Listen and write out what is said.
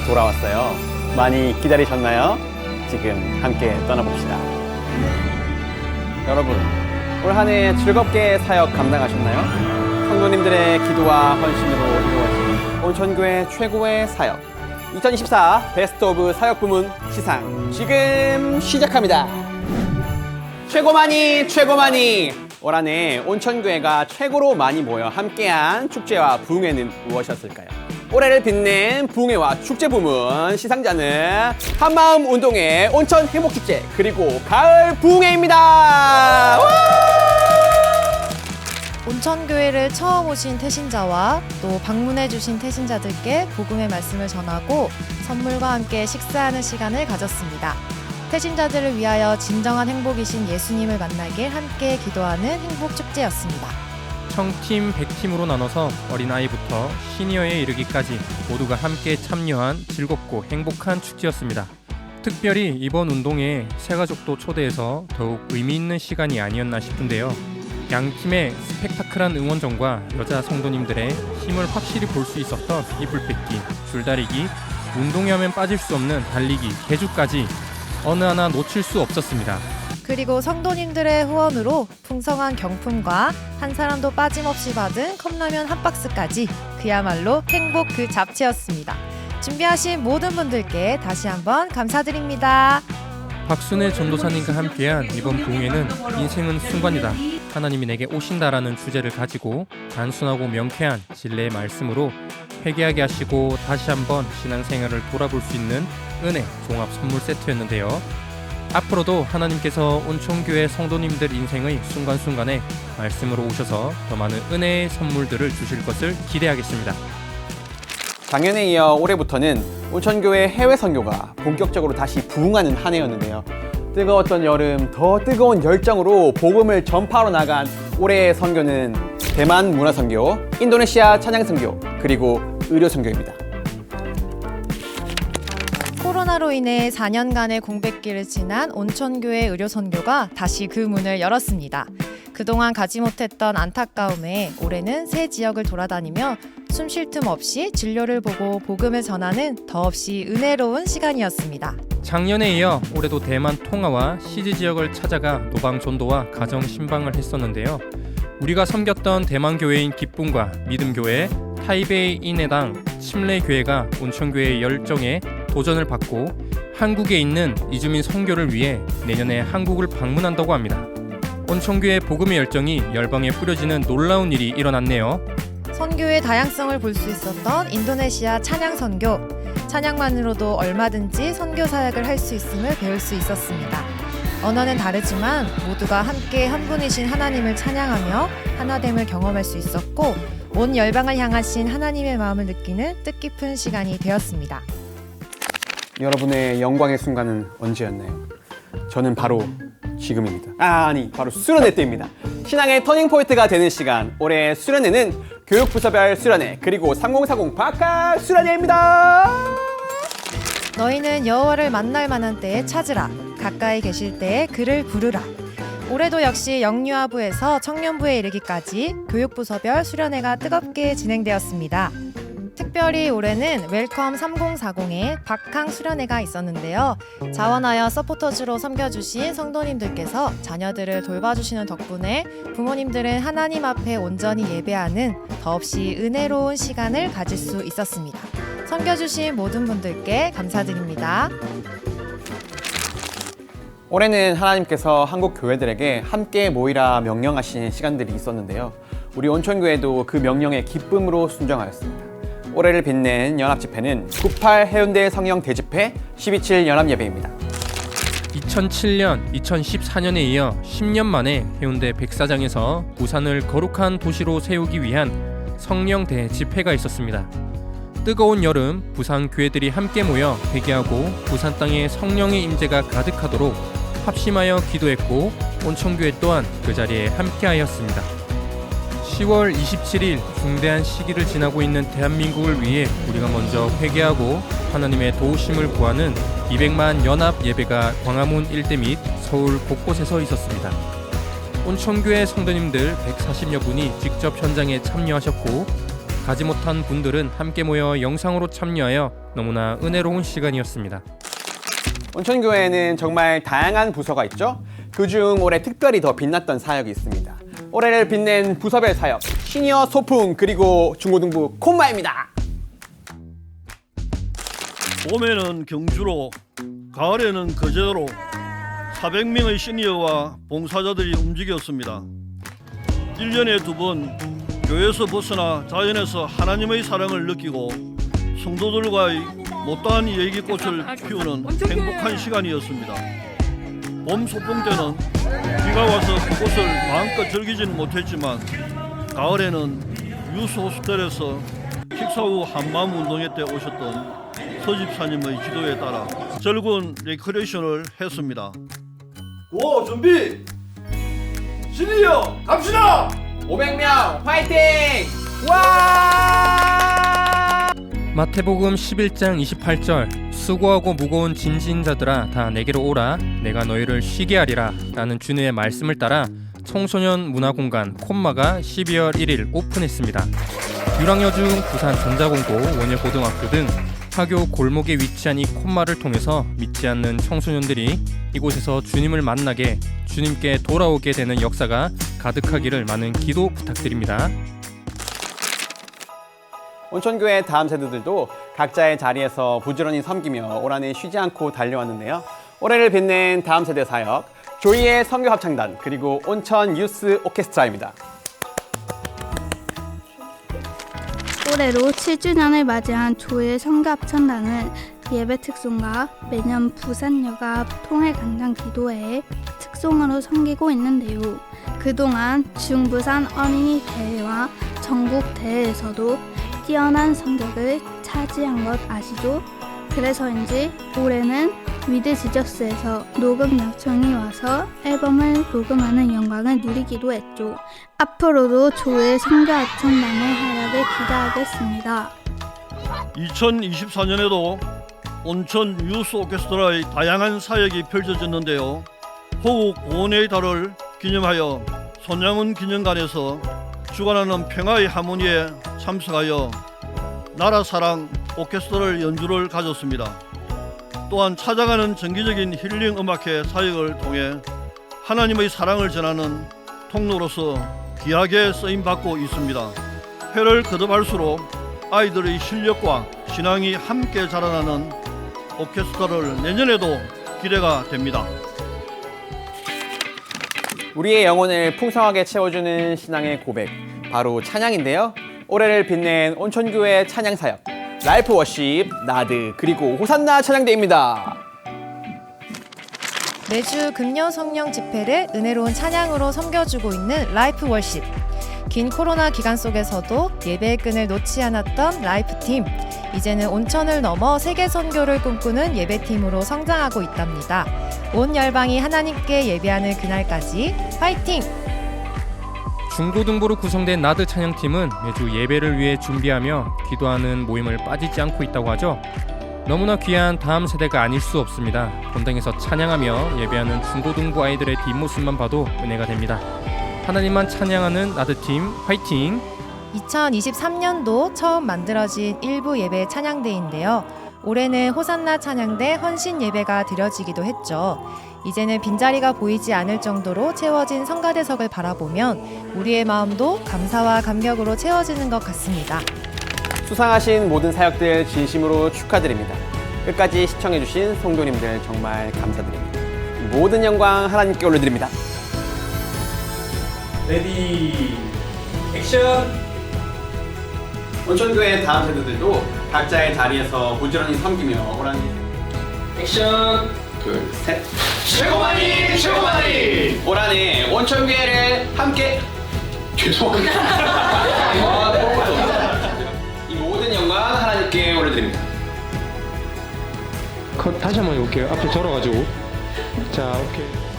돌아왔어요. 많이 기다리셨나요? 지금 함께 떠나봅시다. 여러분, 올 한 해 즐겁게 사역 감당하셨나요? 성도님들의 기도와 헌신으로 이루어진 온천교회 최고의 사역. 2024 베스트 오브 사역 부문 시상 지금 시작합니다. 최고만이 최고만이 올 한해 온천교회가 최고로 많이 모여 함께한 축제와 부흥회는 무엇이었을까요? 올해를 빛낸 부흥회와 축제 부문 시상자는 한마음 운동회 온천 행복축제 그리고 가을 부흥회입니다. 온천교회를 처음 오신 태신자와 또 방문해주신 태신자들께 복음의 말씀을 전하고 선물과 함께 식사하는 시간을 가졌습니다. 태신자들을 위하여 진정한 행복이신 예수님을 만나길 함께 기도하는 행복축제였습니다. 청팀 100팀으로 나눠서 어린아이부터 시니어에 이르기까지 모두가 함께 참여한 즐겁고 행복한 축제였습니다. 특별히 이번 운동에 새 가족도 초대해서 더욱 의미 있는 시간이 아니었나 싶은데요. 양 팀의 스펙타클한 응원전과 여자 성도님들의 힘을 확실히 볼 수 있었던 이불 뺏기, 줄다리기, 운동회 하면 빠질 수 없는 달리기, 개주까지 어느 하나 놓칠 수 없었습니다. 그리고 성도님들의 후원으로 풍성한 경품과 한 사람도 빠짐없이 받은 컵라면 한 박스까지 그야말로 행복 그 잡채였습니다. 준비하신 모든 분들께 다시 한번 감사드립니다. 박순애 전도사님과 함께한 이번 부흥회는 인생은 순간이다. 하나님이 내게 오신다라는 주제를 가지고 단순하고 명쾌한 진리의 말씀으로 회개하게 하시고 다시 한번 신앙생활을 돌아볼 수 있는 은혜 종합 선물 세트였는데요. 앞으로도 하나님께서 온천교회 성도님들 인생의 순간순간에 말씀으로 오셔서 더 많은 은혜의 선물들을 주실 것을 기대하겠습니다. 작년에 이어 올해부터는 온천교회 해외 선교가 본격적으로 다시 부흥하는 한 해였는데요. 뜨거웠던 여름, 더 뜨거운 열정으로 복음을 전파로 나간 올해의 선교는 대만 문화 선교, 인도네시아 찬양 선교, 그리고 의료 선교입니다. 코로나로 인해 4년간의 공백기를 지난 온천교회 의료 선교가 다시 그 문을 열었습니다. 그동안 가지 못했던 안타까움에 올해는 새 지역을 돌아다니며 숨 쉴 틈 없이 진료를 보고 복음을 전하는 더없이 은혜로운 시간이었습니다. 작년에 이어 올해도 대만 통화와 시지 지역을 찾아가 노방 전도와 가정 신방을 했었는데요. 우리가 섬겼던 대만 교회인 기쁨과 믿음 교회, 타이베이 인해당 침례 교회가 온천 교회의 열정에 도전을 받고 한국에 있는 이주민 선교를 위해 내년에 한국을 방문한다고 합니다. 온천교회 복음의 열정이 열방에 뿌려지는 놀라운 일이 일어났네요. 선교의 다양성을 볼 수 있었던 인도네시아 찬양 선교. 찬양만으로도 얼마든지 선교 사역을 할 수 있음을 배울 수 있었습니다. 언어는 다르지만 모두가 함께 한 분이신 하나님을 찬양하며 하나됨을 경험할 수 있었고 온 열방을 향하신 하나님의 마음을 느끼는 뜻깊은 시간이 되었습니다. 여러분의 영광의 순간은 언제였나요? 저는 바로 지금입니다. 아, 아니, 바로 수련회 때입니다. 신앙의 터닝 포인트가 되는 시간. 올해 수련회는 교육부서별 수련회 그리고 3040 박학 수련회입니다. 너희는 여호와를 만날 만한 때에 찾으라. 가까이 계실 때에 그를 부르라. 올해도 역시 영유아부에서 청년부에 이르기까지 교육부서별 수련회가 뜨겁게 진행되었습니다. 특별히 올해는 웰컴 3040의 박항 수련회가 있었는데요. 자원하여 서포터즈로 섬겨주신 성도님들께서 자녀들을 돌봐주시는 덕분에 부모님들은 하나님 앞에 온전히 예배하는 더없이 은혜로운 시간을 가질 수 있었습니다. 섬겨주신 모든 분들께 감사드립니다. 올해는 하나님께서 한국 교회들에게 함께 모이라 명령하신 시간들이 있었는데요. 우리 온천교회도 그 명령에 기쁨으로 순종하였습니다. 올해를 빛낸 연합 집회는 98 해운대 성령 대집회 127 연합 예배입니다. 2007년, 2014년에 이어 10년 만에 해운대 백사장에서 부산을 거룩한 도시로 세우기 위한 성령대 집회가 있었습니다. 뜨거운 여름 부산 교회들이 함께 모여 회개하고 부산 땅에 성령의 임재가 가득하도록 합심하여 기도했고 온천교회 또한 그 자리에 함께하였습니다. 10월 27일 중대한 시기를 지나고 있는 대한민국을 위해 우리가 먼저 회개하고 하나님의 도우심을 구하는 200만 연합 예배가 광화문 일대 및 서울 곳곳에서 있었습니다. 온천교회 성도님들 140여 분이 직접 현장에 참여하셨고 가지 못한 분들은 함께 모여 영상으로 참여하여 너무나 은혜로운 시간이었습니다. 온천교회에는 정말 다양한 부서가 있죠. 그중 올해 특별히 더 빛났던 사역이 있습니다. 올해를 빛낸 부서별 사역 시니어 소풍 그리고 중고등부 콤마입니다. 봄에는 경주로, 가을에는 거제도로 400명의 시니어와 봉사자들이 움직였습니다. 1년에 두 번 교회에서 벗어나 자연에서 하나님의 사랑을 느끼고 성도들과의 못다한 얘기꽃을 피우는 행복한 시간이었습니다. 봄 소풍 때는 비가 와서 그곳을 마음껏 즐기지는 못했지만 가을에는 유스 호스텔에서 식사 후 한마음 운동회 때 오셨던 서집사님의 지도에 따라 즐거운 레크레이션을 했습니다. 오 준비 시니어 갑시다. 500명 화이팅! 와! 마태복음 11장 28절 수고하고 무거운 짐진 자들아 다 내게로 오라 내가 너희를 쉬게 하리라 라는 주님의 말씀을 따라 청소년 문화공간 콤마가 12월 1일 오픈했습니다. 유랑여중 부산 전자공고 원예고등학교 등 학교 골목에 위치한 이 콤마를 통해서 믿지 않는 청소년들이 이곳에서 주님을 만나게 주님께 돌아오게 되는 역사가 가득하기를 많은 기도 부탁드립니다. 온천교회 다음 세대들도 각자의 자리에서 부지런히 섬기며 올 한해 쉬지 않고 달려왔는데요. 올해를 빛낸 다음 세대 사역 조이의 성교 합창단 그리고 온천 유스 오케스트라입니다. 올해로 7주년을 맞이한 조의 성가합천단은 예배 특송과 매년 부산여가 통일간장 기도회의 특송으로 섬기고 있는데요. 그동안 중부산 어린이 대회와 전국 대회에서도 뛰어난 성적을 차지한 것 아시죠? 그래서인지 올해는 위드 지저스에서 녹음 요청이 와서 앨범을 녹음하는 영광을 누리기도 했죠. 앞으로도 조의 성교 합천단의 활약을 기대하겠습니다. 2024년에도 온천 유스 오케스트라의 다양한 사역이 펼쳐졌는데요. 호국 고원의 달을 기념하여 손양훈 기념관에서 주관하는 평화의 하모니에 참석하여 나라 사랑 오케스트라를 연주를 가졌습니다. 또한 찾아가는 정기적인 힐링 음악회 사역을 통해 하나님의 사랑을 전하는 통로로서 귀하게 쓰임 받고 있습니다. 회를 거듭할수록 아이들의 실력과 신앙이 함께 자라나는 오케스트라를 내년에도 기대가 됩니다. 우리의 영혼을 풍성하게 채워주는 신앙의 고백 바로 찬양인데요. 올해를 빛낸 온천교회 찬양 사역 라이프 워십 나드 그리고 호산나 찬양대입니다. 매주 금요 성령 집회를 은혜로운 찬양으로 섬겨주고 있는 라이프 월십. 긴 코로나 기간 속에서도 예배의 끈을 놓지 않았던 라이프 팀. 이제는 온천을 넘어 세계 선교를 꿈꾸는 예배팀으로 성장하고 있답니다. 온 열방이 하나님께 예배하는 그날까지 파이팅! 중고등부로 구성된 나드 찬양팀은 매주 예배를 위해 준비하며 기도하는 모임을 빠지지 않고 있다고 하죠. 너무나 귀한 다음 세대가 아닐 수 없습니다. 본당에서 찬양하며 예배하는 중고등부 아이들의 뒷모습만 봐도 은혜가 됩니다. 하나님만 찬양하는 나드팀 화이팅! 2023년도 처음 만들어진 일부 예배 찬양대인데요. 올해는 호산나 찬양대 헌신 예배가 드려지기도 했죠. 이제는 빈자리가 보이지 않을 정도로 채워진 성가대석을 바라보면 우리의 마음도 감사와 감격으로 채워지는 것 같습니다. 수상하신 모든 사역들 진심으로 축하드립니다. 끝까지 시청해주신 성도님들 정말 감사드립니다. 모든 영광 하나님께 올려드립니다. 레디 액션! 온천교회 다음 세대들도 각자의 자리에서 부지런히 섬기며 오란 액션! 둘, 셋. 최고만이! 최고만이! 올 한해 온천교회를 함께 죄송합니다. 아, 네. 이 모든 영광 하나님께 올려드립니다. 컷 다시 한번 해볼게요. 앞에 절어가지고. 자, 오케이.